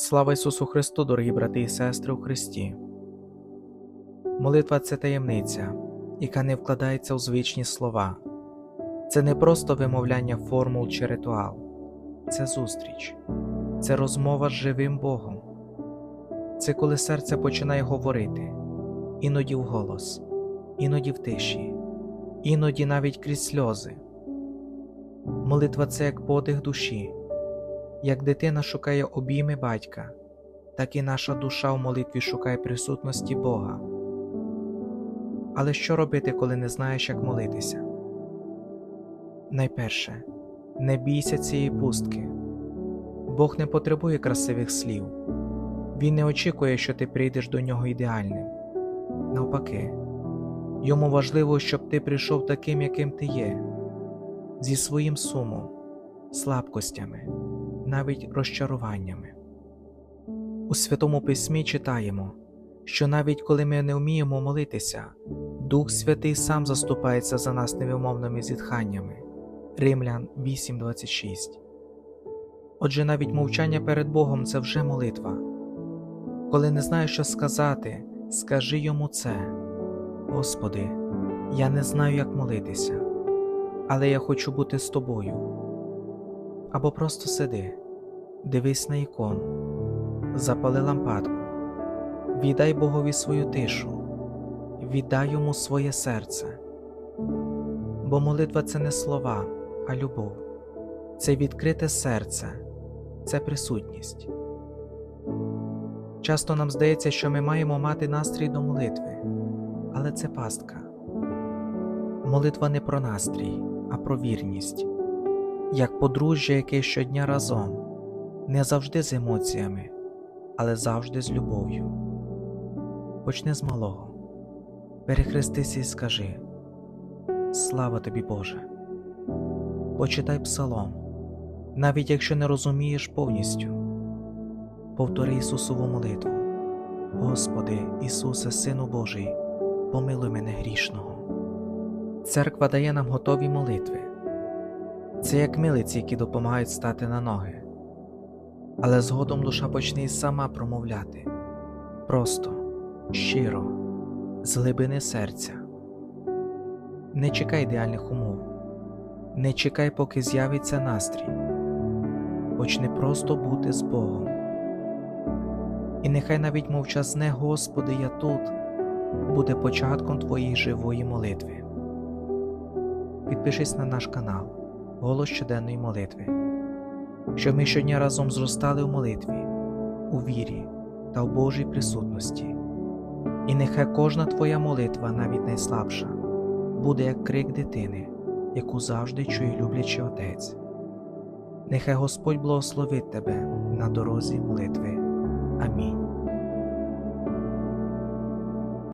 Слава Ісусу Христу, дорогі брати і сестри у Христі. Молитва це таємниця, яка не вкладається у звичні слова. Це не просто вимовляння формул чи ритуал, це зустріч, це розмова з живим Богом. Це коли серце починає говорити, іноді вголос, іноді в тиші, іноді навіть крізь сльози. Молитва це як подих душі. Як дитина шукає обійми батька, так і наша душа в молитві шукає присутності Бога. Але що робити, коли не знаєш, як молитися? Найперше, не бійся цієї пустки. Бог не потребує красивих слів, Він не очікує, що ти прийдеш до нього ідеальним. Навпаки, йому важливо, щоб ти прийшов таким, яким ти є, зі своїм сумом, слабкостями навіть розчаруваннями. У Святому Письмі читаємо, що навіть коли ми не вміємо молитися, Дух Святий сам заступається за нас невимовними зітханнями. Римлян 8:26. Отже, навіть мовчання перед Богом це вже молитва. Коли не знаєш, що сказати, скажи йому це. Господи, я не знаю, як молитися, але я хочу бути з тобою або просто сиди, дивись на ікону, запали лампадку, віддай Богові свою тишу, віддай йому своє серце. Бо молитва це не слова, а любов, це відкрите серце, це присутність. Часто нам здається, що ми маємо мати настрій до молитви, але це пастка. Молитва не про настрій, а про вірність як подружжя, яке щодня разом, не завжди з емоціями, але завжди з любов'ю. Почни з малого, перехрестися і скажи Слава тобі, Боже! Почитай псалом, навіть якщо не розумієш повністю. Повтори Ісусову молитву. Господи, Ісусе, Сину Божий, помилуй мене грішного. Церква дає нам готові молитви. Це як милиці, які допомагають стати на ноги. Але згодом душа почне й сама промовляти просто, щиро, з глибини серця. Не чекай ідеальних умов, не чекай, поки з'явиться настрій. Почни просто бути з Богом. І нехай навіть мовчазне Господи, я тут буде початком твоєї живої молитви. Підпишись на наш канал голос щоденної молитви, щоб ми щодня разом зростали у молитві, у вірі та в Божій присутності, і нехай кожна твоя молитва, навіть найслабша, буде як крик дитини, яку завжди чує люблячий Отець. Нехай Господь благословить тебе на дорозі молитви. Амінь.